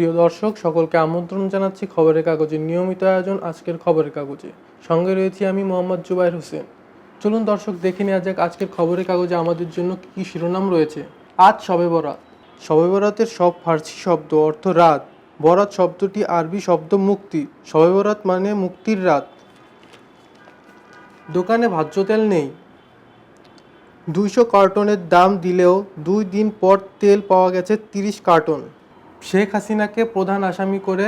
প্রিয় দর্শক, সকলকে আমন্ত্রণ জানাচ্ছি খবরের কাগজের নিয়মিত আয়োজন আজকের খবরের কাগজে। সঙ্গে রয়েছি আমি মোহাম্মদ জুবাইর হোসেন। চলুন দর্শক, দেখে নেওয়া যাক আজকের খবরের কাগজে আমাদের জন্য কী কী শিরোনাম রয়েছে। আজ শবে বরাত। শবে বরাতের সব ফার্সি শব্দ অর্থ রাত। বরাত শব্দটি আরবি শব্দ মুক্তি। শবে বরাত মানে মুক্তির রাত। দোকানে ভাজ্য তেল নেই। দুইশো কার্টনের দাম দিলেও দুই দিন পর তেল পাওয়া গেছে তিরিশ কার্টন। শেখ হাসিনাকে প্রধান আসামি করে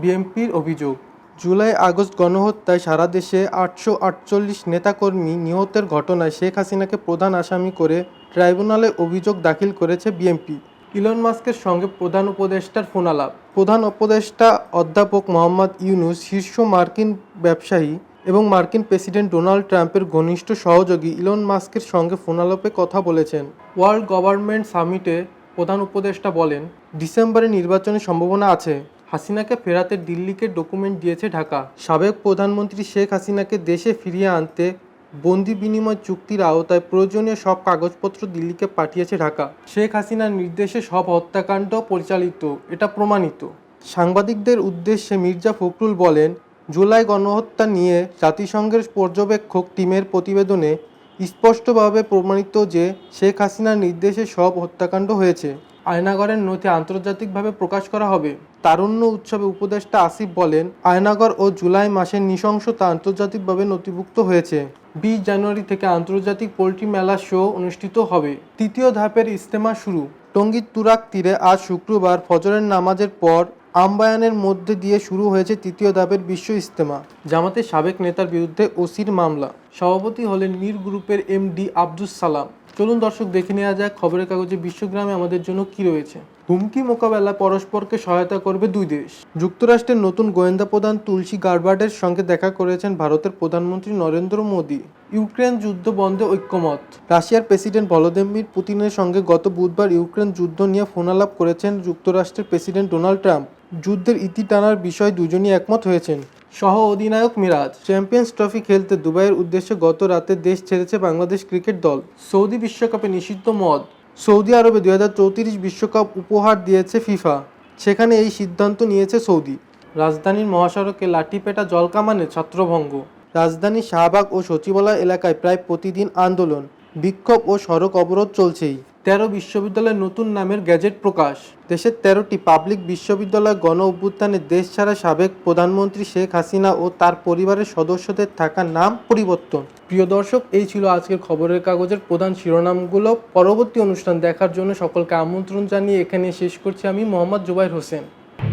বিএনপির অভিযোগ। জুলাই আগস্ট গণহত্যায় সারা দেশে আটশো আটচল্লিশ নেতাকর্মী নিহতের ঘটনায় শেখ হাসিনাকে প্রধান আসামি করে ট্রাইব্যুনালে অভিযোগ দাখিল করেছে বিএনপি। ইলন মাস্কের সঙ্গে প্রধান উপদেষ্টার ফোনালাপ। প্রধান উপদেষ্টা অধ্যাপক মোহাম্মদ ইউনুস শীর্ষ মার্কিন ব্যবসায়ী এবং মার্কিন প্রেসিডেন্ট ডোনাল্ড ট্রাম্পের ঘনিষ্ঠ সহযোগী ইলন মাস্কের সঙ্গে ফোনালাপে কথা বলেছেন। ওয়ার্ল্ড গভর্নমেন্ট সামিটে প্রধান উপদেষ্টা বলেন ডিসেম্বরে নির্বাচনের সম্ভাবনা আছে। হাসিনাকে ফেরাতে দিল্লিকে ডকুমেন্ট দিয়েছে ঢাকা। সাবেক প্রধানমন্ত্রী শেখ হাসিনাকে দেশে ফিরিয়ে আনতে বন্দি বিনিময় চুক্তির আওতায় প্রয়োজনীয় সব কাগজপত্র দিল্লিকে পাঠিয়েছে ঢাকা। শেখ হাসিনার নির্দেশে সব হত্যাকাণ্ড পরিচালিত, এটা প্রমাণিত। সাংবাদিকদের উদ্দেশ্যে মির্জা ফখরুল বলেন, জুলাই গণহত্যা নিয়ে জাতিসংঘের পর্যবেক্ষক টিমের প্রতিবেদনে স্পষ্টভাবে প্রমাণিত যে শেখ হাসিনার নির্দেশে সব হত্যাকাণ্ড হয়েছে। আয়নাগরের নথি আন্তর্জাতিকভাবে প্রকাশ করা হবে। তারুণ্য উৎসবে উপদেষ্টা আসিফ বলেন, আয়নাগর ও জুলাই মাসের নৃশংসতা আন্তর্জাতিকভাবে নথিভুক্ত হয়েছে। বিশ জানুয়ারি থেকে আন্তর্জাতিক পোলট্রি মেলা শো অনুষ্ঠিত হবে। তৃতীয় ধাপের ইস্তেমা শুরু। টঙ্গীর তুরাক তীরে আজ শুক্রবার ফজরের নামাজের পর আমবায়ানের মধ্যে দিয়ে শুরু হয়েছে তৃতীয় ধাপের বিশ্ব ইজতেমা জামাতের সাবেক নেতার বিরুদ্ধে ওসির মামলা। সভাপতি হলেন মীর গ্রুপের এমডি আব্দুস সালাম। চলুন দর্শক দেখে নেওয়া যাক খবরের কাগজে বিশ্বগ্রামে আমাদের জন্য কি রয়েছে। হুমকি মোকাবেলায় পরস্পরকে সহায়তা করবে দুই দেশ। যুক্তরাষ্ট্রের নতুন গোয়েন্দা প্রধান তুলসী গারবার্ডের সঙ্গে দেখা করেছেন ভারতের প্রধানমন্ত্রী নরেন্দ্র মোদী। ইউক্রেন যুদ্ধ বন্ধে ঐক্যমত। রাশিয়ার প্রেসিডেন্ট ভলোদিমির পুতিনের সঙ্গে গত বুধবার ইউক্রেন যুদ্ধ নিয়ে ফোনালাপ করেছেন যুক্তরাষ্ট্রের প্রেসিডেন্ট ডোনাল্ড ট্রাম্প। যুদ্ধের ইতি টানার বিষয়ে দুজনই একমত হয়েছেন। সহ অধিনায়ক মিরাজ। চ্যাম্পিয়ন্স ট্রফি খেলতে দুবাইয়ের উদ্দেশ্যে গত রাতে দেশ ছেড়েছে বাংলাদেশ ক্রিকেট দল। সৌদি বিশ্বকাপে নিষিদ্ধ মদ সৌদি আরবে দুই হাজার চৌত্রিশ বিশ্বকাপ উপহার দিয়েছে ফিফা। সেখানে এই সিদ্ধান্ত নিয়েছে সৌদি। রাজধানীর মহাসড়কে লাঠিপেটা জলকামানে ছত্রভঙ্গ। রাজধানীর শাহবাগ ও সচিবালয় এলাকায় প্রায় প্রতিদিন আন্দোলন, বিক্ষোভ ও সড়ক অবরোধ চলছেই। তেরো বিশ্ববিদ্যালয়ের নতুন নামের গ্যাজেট প্রকাশ। দেশের তেরোটি পাবলিক বিশ্ববিদ্যালয় গণ অভ্যুত্থানে দেশ ছাড়া সাবেক প্রধানমন্ত্রী শেখ হাসিনা ও তার পরিবারের সদস্যদের থাকা নাম পরিবর্তন। প্রিয় দর্শক, এই ছিল আজকের খবরের কাগজের প্রধান শিরোনামগুলো। পরবর্তী অনুষ্ঠান দেখার জন্য সকলকে আমন্ত্রণ জানিয়ে এখানে শেষ করছি আমি মোহাম্মদ জুবাইর হোসেন।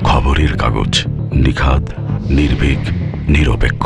খবরের কাগজ নিখাদ, নির্ভীক, নিরপেক্ষ।